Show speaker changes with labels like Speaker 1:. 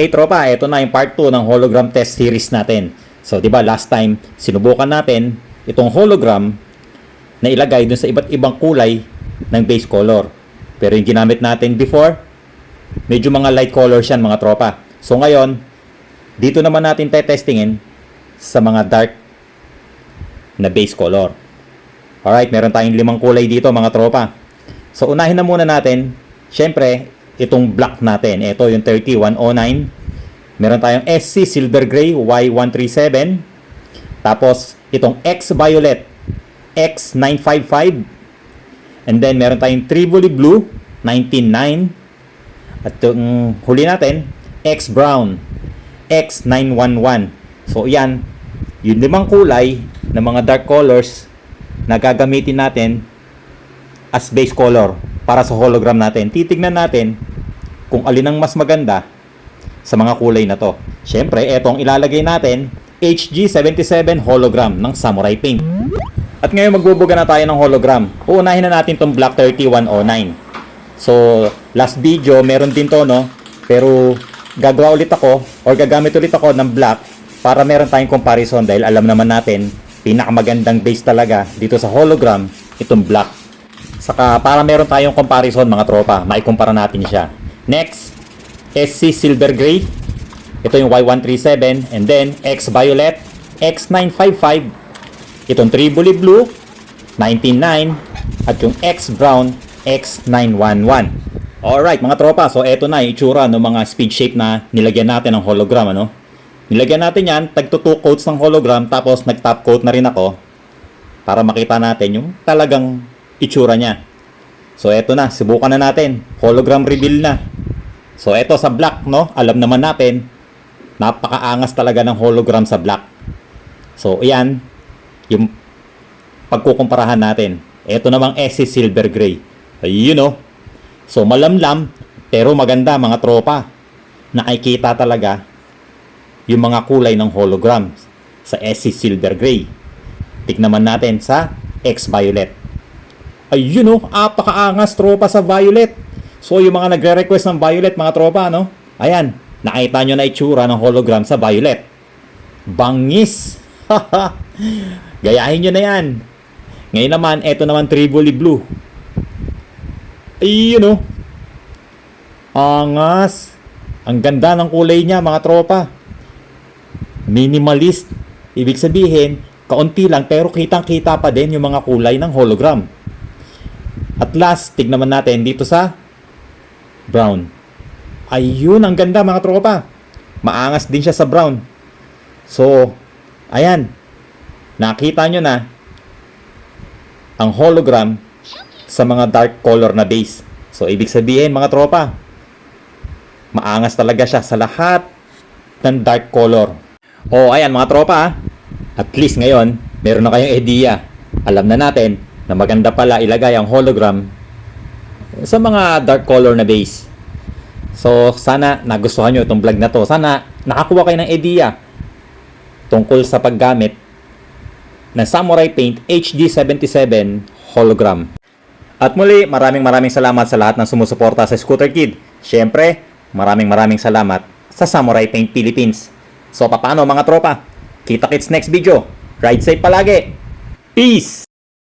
Speaker 1: Hey tropa, ito na yung part 2 ng hologram test series natin. So, di ba last time, sinubukan natin itong hologram na ilagay dun sa iba't ibang kulay ng base color. Pero yung ginamit natin before, medyo mga light colors yan mga tropa. So ngayon, dito naman natin tetestingin sa mga dark na base color. Alright, meron tayong limang kulay dito mga tropa. So unahin na muna natin, syempre, itong black natin. Ito yung 3109. Meron tayong SC Silver Gray Y137. Tapos itong X Violet X955. And then meron tayong Triboli Blue 199. At yung huli natin, X Brown X911. So yan, yung limang kulay ng mga dark colors na gagamitin natin as base color para sa hologram natin. Titignan natin kung alin ang mas maganda sa mga kulay na to. Siyempre, etong ilalagay natin, HG77 hologram ng Samurai Pink. At ngayon magbubuga na tayo ng hologram. Uunahin na natin tong Black 3109. So, last video, meron din to, no? Pero, gagawa ulit ako, or gagamit ulit ako ng black para meron tayong comparison dahil alam naman natin, pinakamagandang base talaga dito sa hologram, itong black. Saka para meron tayong comparison mga tropa, maikumpara natin siya. Next, SC Silver Gray. Ito yung Y137 and then X Violet X955. Itong Triboli Blue 199 at yung X Brown X911. Alright mga tropa, so eto na yung itsura ng mga speed shape na nilagyan natin ng hologram ano. Nilagyan natin yan, tagto 2 coats ng hologram tapos nag top coat na rin ako para makita natin yung talagang itsura niya. So eto na, subukan na natin. Hologram reveal na. So eto sa black, no? Alam naman natin, napakaangas talaga ng hologram sa black. So ayan, yung pagkukumparahan natin. Eto namang SC Silver Gray. Ayun no. So malamlam, pero maganda mga tropa. Nakikita talaga yung mga kulay ng hologram sa SC Silver Gray. Tignaman natin sa X Violet. Ayun oh, apakaangas tropa sa Violet. So yung mga nagre-request ng Violet mga tropa, no? Ayan, nakita nyo na itsura ng hologram sa Violet. Bangis! Gayahin nyo na yan. Ngayon naman, eto naman Triboli Blue. Ayun oh. Angas. Ang ganda ng kulay niya mga tropa. Minimalist. Ibig sabihin, kaunti lang pero kitang-kita pa din yung mga kulay ng hologram. At last, tignan natin dito sa brown. Ayun, ang ganda mga tropa. Maangas din siya sa brown. So, ayan. Nakita nyo na ang hologram sa mga dark color na base. So, ibig sabihin mga tropa, maangas talaga siya sa lahat ng dark color. O, ayan mga tropa, ah. at least ngayon, meron na kayong idea. Alam na natin na maganda pala ilagay ang hologram sa mga dark color na base. So, sana nagustuhan nyo itong vlog na to. Sana nakakuha kayo ng idea tungkol sa paggamit ng Samurai Paint HD77 hologram. At muli, maraming maraming salamat sa lahat ng sumusuporta sa Scooter Kid. Siyempre, maraming maraming salamat sa Samurai Paint Philippines. So, paano mga tropa? Kita kits next video. Ride safe palagi. Peace!